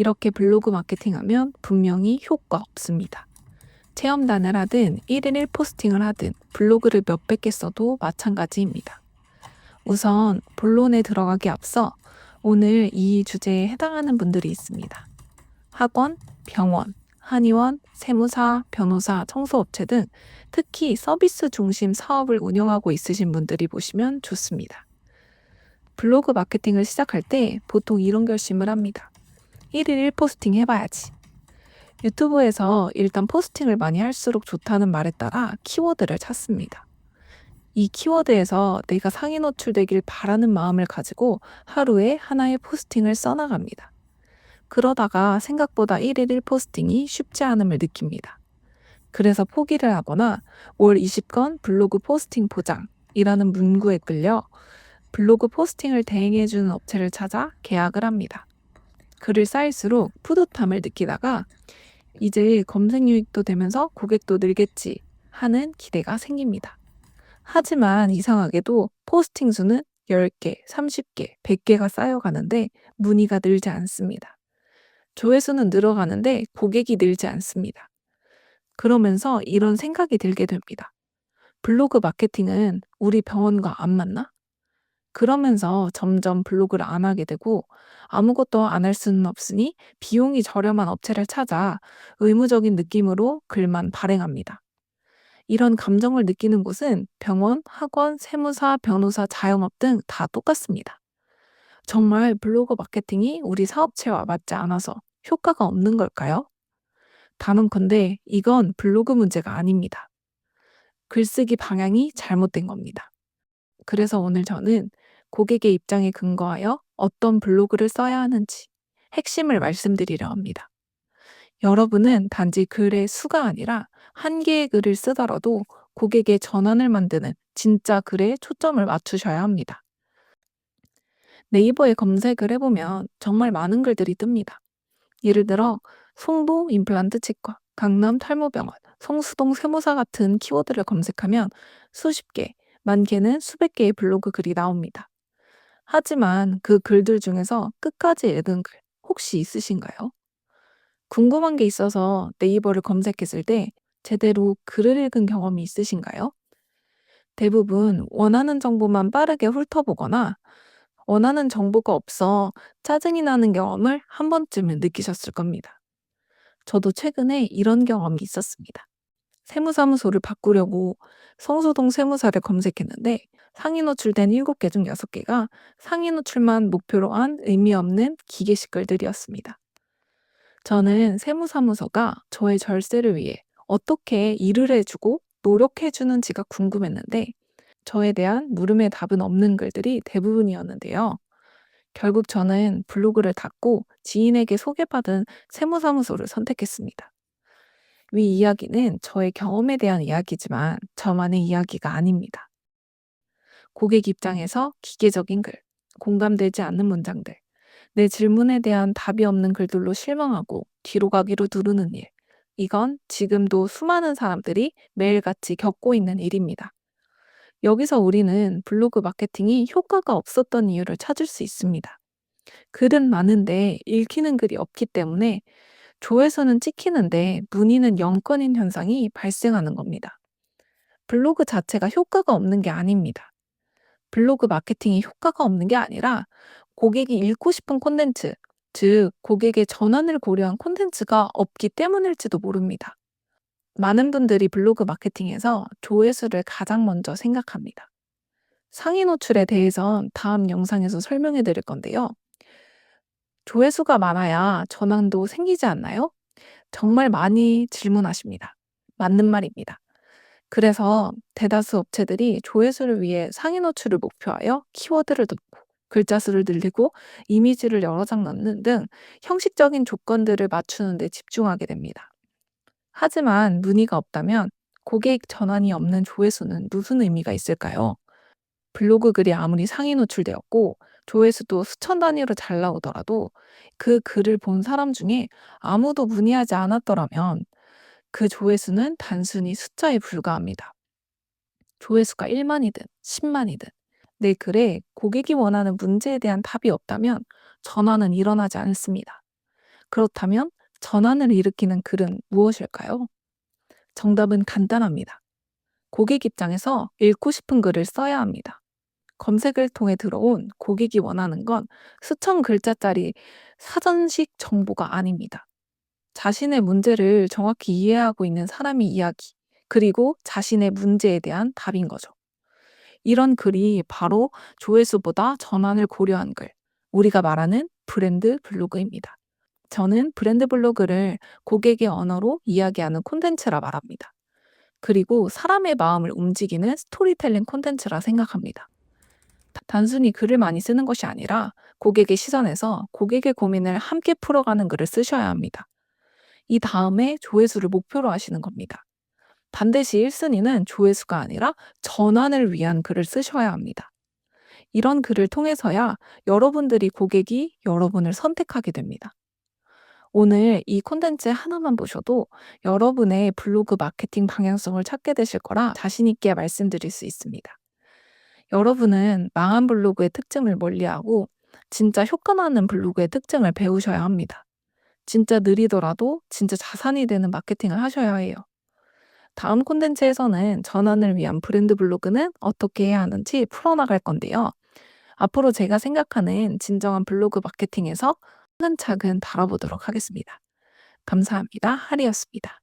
이렇게 블로그 마케팅하면 분명히 효과 없습니다. 체험단을 하든 1일 1 포스팅을 하든 블로그를 몇백 개 써도 마찬가지입니다. 우선 본론에 들어가기 앞서 오늘 이 주제에 해당하는 분들이 있습니다. 학원, 병원, 한의원, 세무사, 변호사, 청소업체 등 특히 서비스 중심 사업을 운영하고 있으신 분들이 보시면 좋습니다. 블로그 마케팅을 시작할 때 보통 이런 결심을 합니다. 1일 1 포스팅 해봐야지. 유튜브에서 일단 포스팅을 많이 할수록 좋다는 말에 따라 키워드를 찾습니다. 이 키워드에서 내가 상위 노출되길 바라는 마음을 가지고 하루에 하나의 포스팅을 써나갑니다. 그러다가 생각보다 1일 1 포스팅이 쉽지 않음을 느낍니다. 그래서 포기를 하거나 올 20건 블로그 포스팅 보장이라는 문구에 끌려 블로그 포스팅을 대행해주는 업체를 찾아 계약을 합니다. 글을 쌓일수록 뿌듯함을 느끼다가 이제 검색 유익도 되면서 고객도 늘겠지 하는 기대가 생깁니다. 하지만 이상하게도 포스팅 수는 10개, 30개, 100개가 쌓여가는데 문의가 늘지 않습니다. 조회수는 늘어가는데 고객이 늘지 않습니다. 그러면서 이런 생각이 들게 됩니다. 블로그 마케팅은 우리 병원과 안 맞나? 그러면서 점점 블로그를 안 하게 되고 아무것도 안 할 수는 없으니 비용이 저렴한 업체를 찾아 의무적인 느낌으로 글만 발행합니다. 이런 감정을 느끼는 곳은 병원, 학원, 세무사, 변호사, 자영업 등 다 똑같습니다. 정말 블로그 마케팅이 우리 사업체와 맞지 않아서 효과가 없는 걸까요? 단언컨대 이건 블로그 문제가 아닙니다. 글쓰기 방향이 잘못된 겁니다. 그래서 오늘 저는 고객의 입장에 근거하여 어떤 블로그를 써야 하는지 핵심을 말씀드리려 합니다. 여러분은 단지 글의 수가 아니라 한 개의 글을 쓰더라도 고객의 전환을 만드는 진짜 글에 초점을 맞추셔야 합니다. 네이버에 검색을 해보면 정말 많은 글들이 뜹니다. 예를 들어 송도 임플란트 치과, 강남 탈모병원, 성수동 세무사 같은 키워드를 검색하면 수십 개, 많게는 수백 개의 블로그 글이 나옵니다. 하지만 그 글들 중에서 끝까지 읽은 글 혹시 있으신가요? 궁금한 게 있어서 네이버를 검색했을 때 제대로 글을 읽은 경험이 있으신가요? 대부분 원하는 정보만 빠르게 훑어보거나 원하는 정보가 없어 짜증이 나는 경험을 한 번쯤은 느끼셨을 겁니다. 저도 최근에 이런 경험이 있었습니다. 세무사무소를 바꾸려고 성수동 세무사를 검색했는데 상위 노출된 7개 중 6개가 상위 노출만 목표로 한 의미 없는 기계 식 글들이었습니다. 저는 세무사무소가 저의 절세를 위해 어떻게 일을 해주고 노력해주는지가 궁금했는데 저에 대한 물음의 답은 없는 글들이 대부분이었는데요. 결국 저는 블로그를 닫고 지인에게 소개받은 세무사무소를 선택했습니다. 위 이야기는 저의 경험에 대한 이야기지만 저만의 이야기가 아닙니다. 고객 입장에서 기계적인 글, 공감되지 않는 문장들, 내 질문에 대한 답이 없는 글들로 실망하고 뒤로 가기로 누르는 일. 이건 지금도 수많은 사람들이 매일같이 겪고 있는 일입니다. 여기서 우리는 블로그 마케팅이 효과가 없었던 이유를 찾을 수 있습니다. 글은 많은데 읽히는 글이 없기 때문에 조회수는 찍히는데 문의는 0건인 현상이 발생하는 겁니다. 블로그 자체가 효과가 없는 게 아닙니다. 블로그 마케팅이 효과가 없는 게 아니라 고객이 읽고 싶은 콘텐츠, 즉 고객의 전환을 고려한 콘텐츠가 없기 때문일지도 모릅니다. 많은 분들이 블로그 마케팅에서 조회수를 가장 먼저 생각합니다. 상위 노출에 대해선 다음 영상에서 설명해 드릴 건데요. 조회수가 많아야 전환도 생기지 않나요? 정말 많이 질문하십니다. 맞는 말입니다. 그래서 대다수 업체들이 조회수를 위해 상위 노출을 목표하여 키워드를 넣고 글자 수를 늘리고 이미지를 여러 장 넣는 등 형식적인 조건들을 맞추는 데 집중하게 됩니다. 하지만 문의가 없다면 고객 전환이 없는 조회수는 무슨 의미가 있을까요? 블로그 글이 아무리 상위 노출되었고 조회수도 수천 단위로 잘 나오더라도 그 글을 본 사람 중에 아무도 문의하지 않았더라면 그 조회수는 단순히 숫자에 불과합니다. 조회수가 1만이든 10만이든 내 글에 고객이 원하는 문제에 대한 답이 없다면 전환은 일어나지 않습니다. 그렇다면 전환을 일으키는 글은 무엇일까요? 정답은 간단합니다. 고객 입장에서 읽고 싶은 글을 써야 합니다. 검색을 통해 들어온 고객이 원하는 건 수천 글자짜리 사전식 정보가 아닙니다. 자신의 문제를 정확히 이해하고 있는 사람의 이야기, 그리고 자신의 문제에 대한 답인 거죠. 이런 글이 바로 조회수보다 전환을 고려한 글, 우리가 말하는 브랜드 블로그입니다. 저는 브랜드 블로그를 고객의 언어로 이야기하는 콘텐츠라 말합니다. 그리고 사람의 마음을 움직이는 스토리텔링 콘텐츠라 생각합니다. 다- 단순히 글을 많이 쓰는 것이 아니라 고객의 시선에서 고객의 고민을 함께 풀어가는 글을 쓰셔야 합니다. 이 다음에 조회수를 목표로 하시는 겁니다. 반드시 1순위는 조회수가 아니라 전환을 위한 글을 쓰셔야 합니다. 이런 글을 통해서야 여러분들이 고객이 여러분을 선택하게 됩니다. 오늘 이 콘텐츠 하나만 보셔도 여러분의 블로그 마케팅 방향성을 찾게 되실 거라 자신있게 말씀드릴 수 있습니다. 여러분은 망한 블로그의 특징을 멀리하고 진짜 효과나는 블로그의 특징을 배우셔야 합니다. 진짜 느리더라도 진짜 자산이 되는 마케팅을 하셔야 해요. 다음 콘텐츠에서는 전환을 위한 브랜드 블로그는 어떻게 해야 하는지 풀어나갈 건데요. 앞으로 제가 생각하는 진정한 블로그 마케팅에서 차근차근 다뤄보도록 하겠습니다. 감사합니다. 하리였습니다.